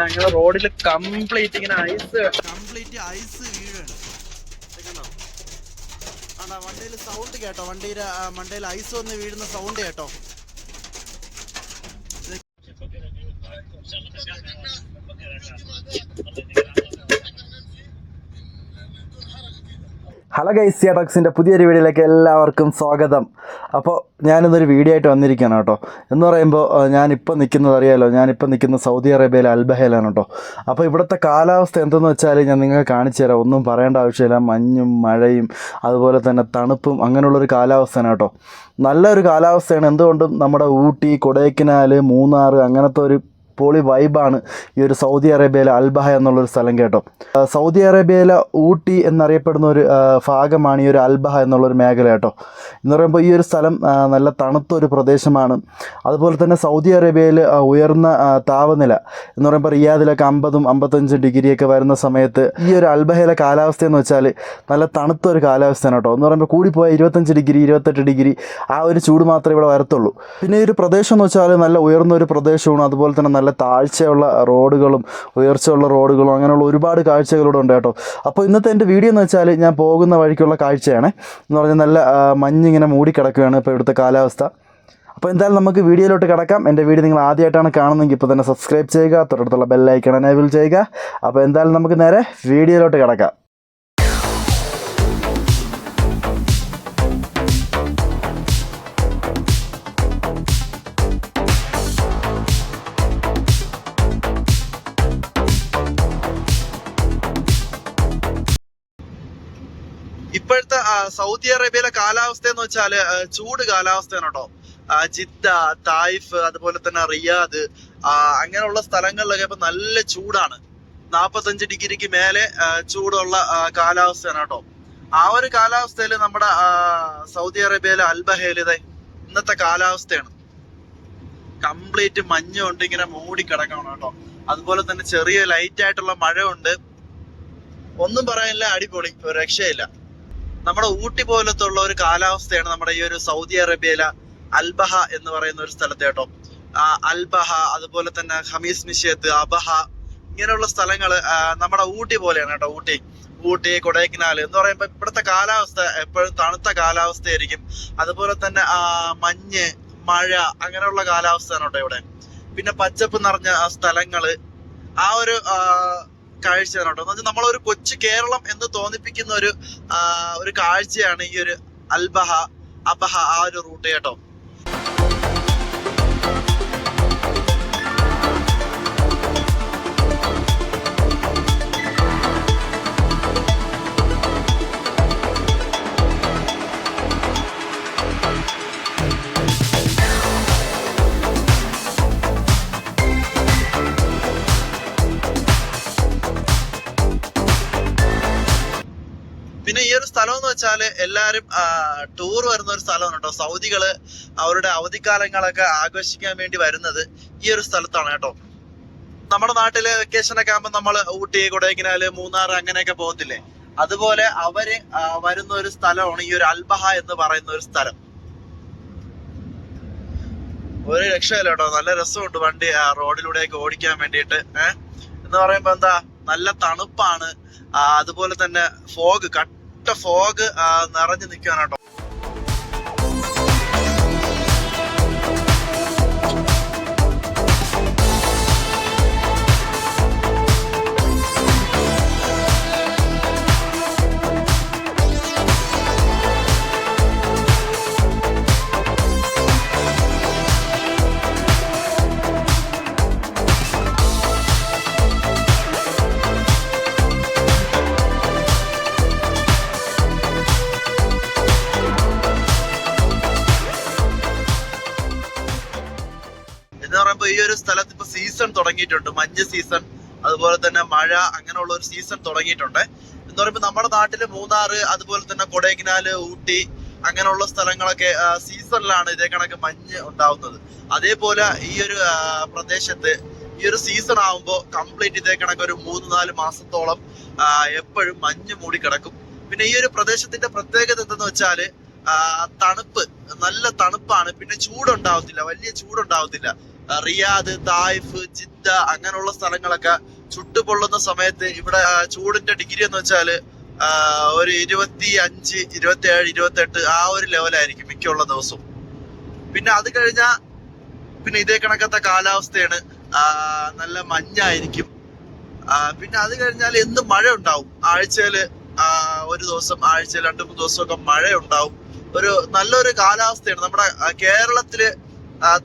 ഞങ്ങൾ റോഡിൽ കംപ്ലീറ്റ് ഇങ്ങനെ ഐസ് കംപ്ലീറ്റ് ഐസ് വീഴാണ്. ആണ്ടാ വണ്ടിയിൽ സൗണ്ട് കേട്ടോ. വണ്ടിയുടെ വണ്ടിയിൽ ഐസ് വന്ന് വീഴുന്ന സൗണ്ട് കേട്ടോ. ഹലോ ഗൈസ് സിയാടോക്സിന്റെ പുതിയൊരു വീഡിയോയിലേക്ക് എല്ലാവർക്കും സ്വാഗതം. അപ്പോൾ ഞാനിന്നൊരു വീഡിയോ ആയിട്ട് വന്നിരിക്കുകയാണ് കേട്ടോ. എന്ന് പറയുമ്പോൾ ഞാനിപ്പോൾ നിൽക്കുന്നത് അറിയാലോ ഞാനിപ്പോൾ നിൽക്കുന്ന സൗദി അറേബ്യയിലെ അൽബഹയിലാണ് കേട്ടോ. അപ്പോൾ ഇവിടുത്തെ കാലാവസ്ഥ എന്തെന്ന് വെച്ചാൽ ഞാൻ നിങ്ങൾക്ക് കാണിച്ചു തരാം. ഒന്നും പറയേണ്ട ആവശ്യമില്ല. മഞ്ഞും മഴയും അതുപോലെ തന്നെ തണുപ്പും അങ്ങനെയുള്ളൊരു കാലാവസ്ഥയാണ് കേട്ടോ. നല്ലൊരു കാലാവസ്ഥയാണ്. എന്തുകൊണ്ടും നമ്മുടെ ഊട്ടി കൊടൈക്കനാൽ മൂന്നാർ അങ്ങനത്തെ ഒരു പൊളി വൈബാണ് ഈ ഒരു സൗദി അറേബ്യയിലെ അൽബഹ എന്നുള്ളൊരു സ്ഥലം കേട്ടോ. സൗദി അറേബ്യയിലെ ഊട്ടി എന്നറിയപ്പെടുന്ന ഒരു ഭാഗമാണ് ഈ ഒരു അൽബഹ എന്നുള്ളൊരു മേഖല കേട്ടോ. എന്ന് പറയുമ്പോൾ ഈ ഒരു സ്ഥലം നല്ല തണുത്തൊരു പ്രദേശമാണ്. അതുപോലെ തന്നെ സൗദി അറേബ്യയിൽ ഉയർന്ന താപനില എന്ന് പറയുമ്പോൾ റിയാദിലൊക്കെ അമ്പതും അമ്പത്തഞ്ചും ഡിഗ്രിയൊക്കെ വരുന്ന സമയത്ത് ഈ ഒരു അൽബഹയിലെ കാലാവസ്ഥ എന്ന് വെച്ചാൽ നല്ല തണുത്തൊരു കാലാവസ്ഥയാണ് കേട്ടോ. എന്ന് പറയുമ്പോൾ കൂടിപ്പോയ ഇരുപത്തഞ്ച് ഡിഗ്രി ഇരുപത്തെട്ട് ഡിഗ്രി ആ ഒരു ചൂട് മാത്രമേ ഇവിടെ വരത്തുള്ളൂ. പിന്നെ ഈ ഒരു പ്രദേശം എന്ന് വെച്ചാൽ നല്ല ഉയർന്ന ഒരു പ്രദേശമാണ്. അതുപോലെ തന്നെ നല്ല താഴ്ചയുള്ള റോഡുകളും ഉയർച്ചയുള്ള റോഡുകളും അങ്ങനെയുള്ള ഒരുപാട് കാഴ്ചകളിവിടെ ഉണ്ട് കേട്ടോ. അപ്പോൾ ഇന്നത്തെ എന്റെ വീഡിയോ എന്ന് വെച്ചാൽ ഞാൻ പോകുന്ന വഴിക്കുള്ള കാഴ്ചയാണ്. എന്ന് പറഞ്ഞാൽ നല്ല മഞ്ഞിങ്ങനെ മൂടിക്കിടക്കുകയാണ് ഇപ്പോൾ ഇവിടുത്തെ കാലാവസ്ഥ. അപ്പോൾ എന്തായാലും നമുക്ക് വീഡിയോയിലോട്ട് കിടക്കാം. എന്റെ വീഡിയോ നിങ്ങൾ ആദ്യമായിട്ടാണ് കാണുന്നതെങ്കിൽ ഇപ്പോൾ തന്നെ സബ്സ്ക്രൈബ് ചെയ്യുക തൊട്ടടുത്തുള്ള ബെല്ലൈക്കൺ എനേബിൾ ചെയ്യുക. അപ്പോൾ എന്തായാലും നമുക്ക് നേരെ വീഡിയോയിലോട്ട് കിടക്കാം. ഇപ്പോഴത്തെ സൗദി അറേബ്യയിലെ കാലാവസ്ഥ എന്ന് വെച്ചാൽ ചൂട് കാലാവസ്ഥയാണ് കേട്ടോ. ജിദ്ദ തായിഫ് അതുപോലെ തന്നെ റിയാദ് അങ്ങനെയുള്ള സ്ഥലങ്ങളിലൊക്കെ ഇപ്പൊ നല്ല ചൂടാണ്. നാപ്പത്തഞ്ച് ഡിഗ്രിക്ക് മേലെ ചൂടുള്ള കാലാവസ്ഥയാണ് കേട്ടോ. ആ ഒരു കാലാവസ്ഥയിൽ നമ്മുടെ സൗദി അറേബ്യയിലെ അൽബഹേലിതെ ഇന്നത്തെ കാലാവസ്ഥയാണ്. കംപ്ലീറ്റ് മഞ്ഞുണ്ട് ഇങ്ങനെ മൂടി കിടക്കണം കേട്ടോ. അതുപോലെ തന്നെ ചെറിയ ലൈറ്റ് ആയിട്ടുള്ള മഴ ഉണ്ട് ഒന്നും പറയാനില്ല അടിപൊളി ഒരു രക്ഷയില്ല. നമ്മുടെ ഊട്ടി പോലത്തെ ഉള്ള ഒരു കാലാവസ്ഥയാണ് നമ്മുടെ ഈ ഒരു സൗദി അറേബ്യയിലെ അൽബഹ എന്ന് പറയുന്ന ഒരു സ്ഥലത്ത് കേട്ടോ. അൽബഹ അതുപോലെ തന്നെ ഹമീസ് നിഷേത്ത് അബഹ ഇങ്ങനെയുള്ള സ്ഥലങ്ങൾ നമ്മുടെ ഊട്ടി പോലെയാണ് കേട്ടോ ഊട്ടി. ഊട്ടി കൊടൈക്കനാൽ എന്ന് പറയുമ്പോൾ ഇവിടുത്തെ കാലാവസ്ഥ എപ്പോഴും തണുത്ത കാലാവസ്ഥയായിരിക്കും. അതുപോലെ തന്നെ മഞ്ഞ് മഴ അങ്ങനെയുള്ള കാലാവസ്ഥയാണ് കേട്ടോ ഇവിടെ. പിന്നെ പച്ചപ്പ് നിറഞ്ഞ ആ സ്ഥലങ്ങൾ. ആ ഒരു കാഴ്ചയാണ് കേട്ടോ. എന്ന് വെച്ചാൽ നമ്മളൊരു കൊച്ചു കേരളം എന്ന് തോന്നിപ്പിക്കുന്ന ഒരു ഒരു കാഴ്ചയാണ് ഈ ഒരു അൽബഹ അബഹ ആ ഒരു റൂട്ട് കേട്ടോ. ടൂർ വരുന്ന ഒരു സ്ഥലമാണ് കേട്ടോ. സൗദികൾ അവരുടെ അവധിക്കാലങ്ങളൊക്കെ ആഘോഷിക്കാൻ വേണ്ടി വരുന്നത് ഈ ഒരു സ്ഥലത്താണ് കേട്ടോ. നമ്മുടെ നാട്ടിൽ വെക്കേഷൻ ഒക്കെ ആകുമ്പോൾ നമ്മൾ ഊട്ടി കൊടൈക്കനാല് മൂന്നാർ അങ്ങനെയൊക്കെ പോകത്തില്ലേ? അതുപോലെ അവർ വരുന്ന ഒരു സ്ഥലമാണ് ഈ ഒരു അൽബഹ എന്ന് പറയുന്ന ഒരു സ്ഥലം. ഒരു രക്ഷയില്ല കേട്ടോ. നല്ല രസമുണ്ട് വണ്ടി റോഡിലൂടെയൊക്കെ ഓടിക്കാൻ വേണ്ടിയിട്ട് ഏഹ് എന്ന് പറയുമ്പോ എന്താ? നല്ല തണുപ്പാണ്. അതുപോലെ തന്നെ ഫോഗ് കട്ട ഫോഗ് നിറഞ്ഞു നിൽക്കുകയാണ് കേട്ടോ. പറയുമ്പോ ഈ ഒരു സ്ഥലത്ത് ഇപ്പൊ സീസൺ തുടങ്ങിയിട്ടുണ്ട്. മഞ്ഞ് സീസൺ അതുപോലെ തന്നെ മഴ അങ്ങനെയുള്ള ഒരു സീസൺ തുടങ്ങിയിട്ടുണ്ട്. എന്ന് പറയുമ്പോൾ നമ്മുടെ നാട്ടിൽ മൂന്നാറ് അതുപോലെ തന്നെ കൊടൈക്കനാല് ഊട്ടി അങ്ങനെയുള്ള സ്ഥലങ്ങളൊക്കെ സീസണിലാണ് ഇതേ കണക്ക് മഞ്ഞ് ഉണ്ടാവുന്നത്. അതേപോലെ ഈ ഒരു പ്രദേശത്ത് ഈ ഒരു സീസൺ ആവുമ്പോൾ കംപ്ലീറ്റ് ഇതേ കണക്ക് ഒരു മൂന്ന് നാല് മാസത്തോളം എപ്പോഴും മഞ്ഞ് മൂടി കിടക്കും. പിന്നെ ഈ ഒരു പ്രദേശത്തിന്റെ പ്രത്യേകത എന്തെന്ന് വെച്ചാൽ തണുപ്പ്. നല്ല തണുപ്പാണ്. പിന്നെ ചൂടുണ്ടാവത്തില്ല. വലിയ ചൂടുണ്ടാവത്തില്ല. റിയാദ് തായിഫ് ജിദ്ദ അങ്ങനെയുള്ള സ്ഥലങ്ങളൊക്കെ ചുട്ടുപൊള്ളുന്ന സമയത്ത് ഇവിടെ ചൂടിന്റെ ഡിഗ്രി എന്ന് വെച്ചാൽ ഒരു ഇരുപത്തി അഞ്ച് ഇരുപത്തി ഏഴ് ഇരുപത്തി എട്ട് ആ ഒരു ലെവലായിരിക്കും മിക്കുള്ള ദിവസവും. പിന്നെ അത് കഴിഞ്ഞാ പിന്നെ ഇതേ കണക്കത്തെ കാലാവസ്ഥയാണ് നല്ല മഞ്ഞായിരിക്കും. പിന്നെ അത് കഴിഞ്ഞാൽ എന്ത് മഴ ഉണ്ടാവും ആഴ്ചയിൽ ഒരു ദിവസം ആഴ്ചയിൽ രണ്ടു മൂന്ന് ദിവസമൊക്കെ മഴ ഉണ്ടാവും ഒരു നല്ലൊരു കാലാവസ്ഥയാണ്. നമ്മുടെ കേരളത്തിൽ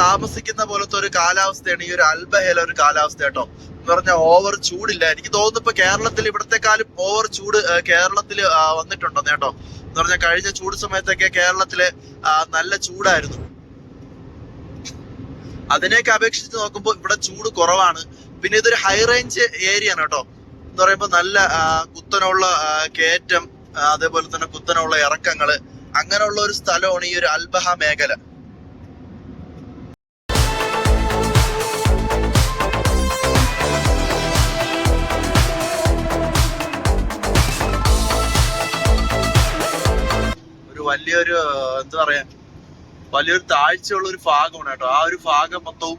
താമസിക്കുന്ന പോലത്തെ ഒരു കാലാവസ്ഥയാണ് ഈ ഒരു അൽബഹേല ഒരു കാലാവസ്ഥ കേട്ടോ. എന്ന് പറഞ്ഞാൽ ഓവർ ചൂടില്ല. എനിക്ക് തോന്നുന്നു ഇപ്പൊ കേരളത്തിൽ ഇവിടത്തെക്കാളും ഓവർ ചൂട് കേരളത്തിൽ വന്നിട്ടുണ്ടോ കേട്ടോ. എന്ന് പറഞ്ഞാൽ കഴിഞ്ഞ ചൂട് സമയത്തൊക്കെ കേരളത്തിൽ നല്ല ചൂടായിരുന്നു. അതിനെയൊക്കെ അപേക്ഷിച്ച് നോക്കുമ്പോൾ ഇവിടെ ചൂട് കുറവാണ്. പിന്നെ ഇതൊരു ഹൈ റേഞ്ച് ഏരിയ ആണ് കേട്ടോ. എന്ന് പറയുമ്പോൾ നല്ല കുത്തനുള്ള കേറ്റം അതേപോലെ തന്നെ കുത്തനുള്ള ഇറക്കങ്ങൾ അങ്ങനെയുള്ള ഒരു സ്ഥലമാണ് ഈ ഒരു അൽബഹ മേഖല. വലിയൊരു എന്താ പറയാ വലിയൊരു താഴ്ചയുള്ള ഒരു ഭാഗമാണ് കേട്ടോ. ആ ഒരു ഭാഗം മൊത്തവും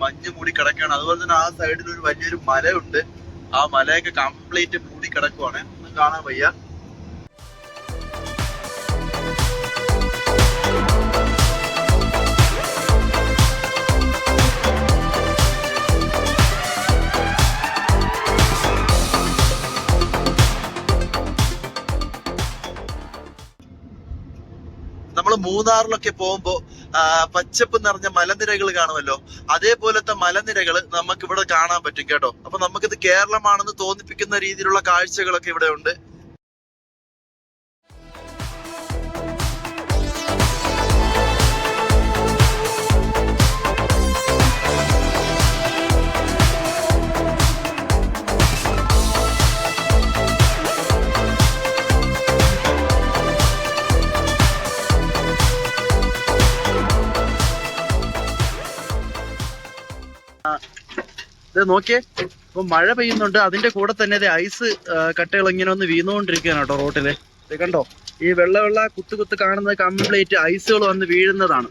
മഞ്ഞ് മൂടി കിടക്കുകയാണ് അതുപോലെ തന്നെ ആ സൈഡിൽ ഒരു വലിയൊരു മലയുണ്ട്. ആ മലയൊക്കെ കംപ്ലീറ്റ് മൂടി കിടക്കുവാണ് ഒന്നും കാണാൻ വയ്യ. നമ്മൾ മൂന്നാറിലൊക്കെ പോകുമ്പോ പച്ചപ്പ് നിറഞ്ഞ മലനിരകൾ കാണുമല്ലോ? അതേപോലത്തെ മലനിരകൾ നമുക്ക് ഇവിടെ കാണാൻ പറ്റും കേട്ടോ. അപ്പൊ നമുക്കിത് കേരളമാണെന്ന് തോന്നിപ്പിക്കുന്ന രീതിയിലുള്ള കാഴ്ചകളൊക്കെ ഇവിടെ ഉണ്ട് ഇത് നോക്കിയേ. ഇപ്പൊ മഴ പെയ്യുന്നുണ്ട്. അതിന്റെ കൂടെ തന്നെ ഇത് ഐസ് കട്ടകൾ ഇങ്ങനെ ഒന്ന് വീണുകൊണ്ടിരിക്കുകയാണ് കേട്ടോ റോട്ടിൽ. ഇത് കണ്ടോ? ഈ വെള്ള വെള്ള കുത്തു കുത്ത് കാണുന്നത് കംപ്ലീറ്റ് ഐസുകൾ വന്ന് വീഴുന്നതാണ്.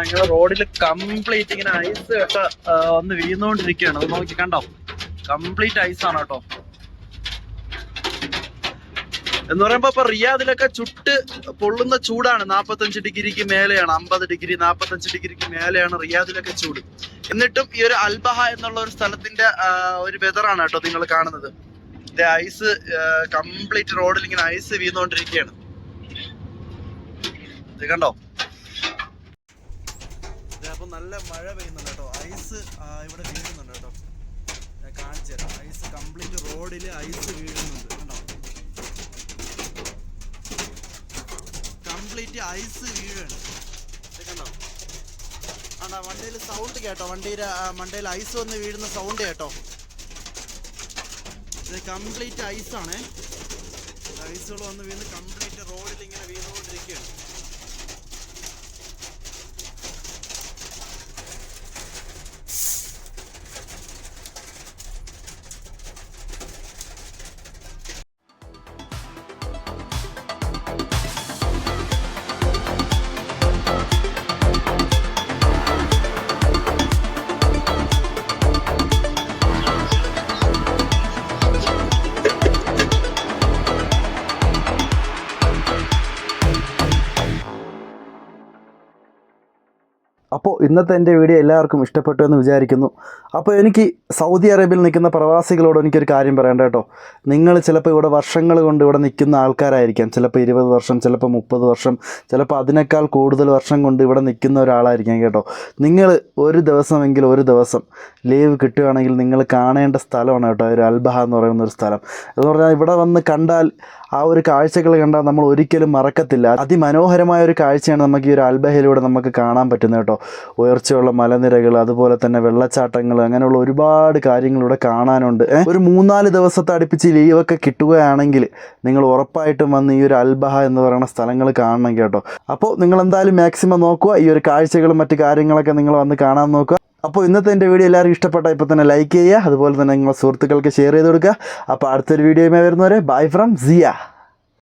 അങ്ങനെ റോഡിൽ കംപ്ലീറ്റ് ഇങ്ങനെ ഐസ് കട്ട ഒന്ന് വീണുകൊണ്ടിരിക്കുകയാണ്. നോക്കി കണ്ടോ? കംപ്ലീറ്റ് ഐസ് ആണ് കേട്ടോ. എന്ന് പറയുമ്പോ ഇപ്പൊ റിയാദിലൊക്കെ ചുട്ട് പൊള്ളുന്ന ചൂടാണ്. നാപ്പത്തഞ്ച് ഡിഗ്രിക്ക് മേലെയാണ് അമ്പത് ഡിഗ്രി നാപ്പത്തഞ്ച് ഡിഗ്രിക്ക് മേലെയാണ് റിയാദിലൊക്കെ ചൂട്. എന്നിട്ടും ഈ ഒരു അൽബഹ എന്നുള്ള ഒരു സ്ഥലത്തിന്റെ ഒരു വെതറാണ് കേട്ടോ നിങ്ങൾ കാണുന്നത്. ഐസ് കംപ്ലീറ്റ് റോഡിൽ ഇങ്ങനെ ഐസ് വീണുകൊണ്ടിരിക്കുകയാണ്. കണ്ടോ? അപ്പൊ നല്ല മഴ പെയ്യുന്നുണ്ട് കേട്ടോ. ഐസ് ഇവിടെ വീഴുന്നുണ്ട് കേട്ടോ. ഞാൻ കാണിച്ചു തരാം ഐസ് കംപ്ലീറ്റ് റോഡിൽ ഐസ് വീഴുന്നുണ്ട്. കണ്ടോ? കംപ്ലീറ്റ് ഐസ് വീഴാണ്. കണ്ടോ ആണ്ടാ വണ്ടിയിൽ സൗണ്ട് കേട്ടോ. വണ്ടിയിൽ വണ്ടിയിൽ ഐസ് വന്ന് വീഴുന്ന സൗണ്ട് കേട്ടോ. ഇത് കംപ്ലീറ്റ് ഐസാണ്. ഐസുകൾ വന്ന് വീണ് കംപ്ലീറ്റ് റോഡിൽ ഇങ്ങനെ വീണുകൊണ്ടിരിക്കുകയാണ്. അപ്പോൾ ഇന്നത്തെ എന്റെ വീഡിയോ എല്ലാവർക്കും ഇഷ്ടപ്പെട്ടു എന്ന് വിചാരിക്കുന്നു. അപ്പോൾ എനിക്ക് സൗദി അറേബ്യയിൽ നിൽക്കുന്ന പ്രവാസികളോട് എനിക്കൊരു കാര്യം പറയണ്ട കേട്ടോ. നിങ്ങൾ ചിലപ്പോൾ ഇവിടെ വർഷങ്ങൾ കൊണ്ട് ഇവിടെ നിൽക്കുന്ന ആൾക്കാരായിരിക്കാം. ചിലപ്പോൾ ഇരുപത് വർഷം ചിലപ്പോൾ മുപ്പത് വർഷം ചിലപ്പോൾ അതിനേക്കാൾ കൂടുതൽ വർഷം കൊണ്ട് ഇവിടെ നിൽക്കുന്ന ഒരാളായിരിക്കാം കേട്ടോ. നിങ്ങൾ ഒരു ദിവസമെങ്കിൽ ഒരു ദിവസം ലീവ് കിട്ടുകയാണെങ്കിൽ നിങ്ങൾ കാണേണ്ട സ്ഥലമാണ് കേട്ടോ. ഒരു അൽബഹ എന്ന് പറയുന്ന ഒരു സ്ഥലം. എന്ന് പറഞ്ഞാൽ ഇവിടെ വന്ന് കണ്ടാൽ ആ ഒരു കാഴ്ചകൾ കണ്ടാൽ നമ്മൾ ഒരിക്കലും മറക്കത്തില്ല. അതിമനോഹരമായ ഒരു കാഴ്ചയാണ് നമുക്ക് ഈ ഒരു അൽബഹയിലൂടെ നമുക്ക് കാണാൻ പറ്റുന്നത് കേട്ടോ. ഉയർച്ചയുള്ള മലനിരകൾ അതുപോലെ തന്നെ വെള്ളച്ചാട്ടങ്ങൾ അങ്ങനെയുള്ള ഒരുപാട് കാര്യങ്ങൾ ഇവിടെ കാണാനുണ്ട്. ഒരു മൂന്നാൽ ദിവസത്തെ അടുപ്പിച്ച് ലീവൊക്കെ കിട്ടുകയാണെങ്കിൽ നിങ്ങൾ ഉറപ്പായിട്ടും വന്ന് ഈ ഒരു അൽബഹ എന്ന് പറയുന്ന സ്ഥലങ്ങൾ കാണണം കേട്ടോ. അപ്പോൾ നിങ്ങൾ എന്തായാലും മാക്സിമം നോക്കുക. ഈ ഒരു കാഴ്ചകളും മറ്റു കാര്യങ്ങളൊക്കെ നിങ്ങൾ വന്ന് കാണാൻ നോക്കുക. അപ്പോൾ ഇന്നത്തെ എന്റെ വീഡിയോ എല്ലാവർക്കും ഇഷ്ടപ്പെട്ട ഇപ്പോൾ തന്നെ ലൈക്ക് ചെയ്യുക അതുപോലെ തന്നെ നിങ്ങളുടെ സുഹൃത്തുക്കൾക്ക് ഷെയർ ചെയ്ത് കൊടുക്കുക. അപ്പോൾ അടുത്തൊരു വീഡിയോയുമായി വരുന്നവരെ ബൈ ഫ്രം സിയ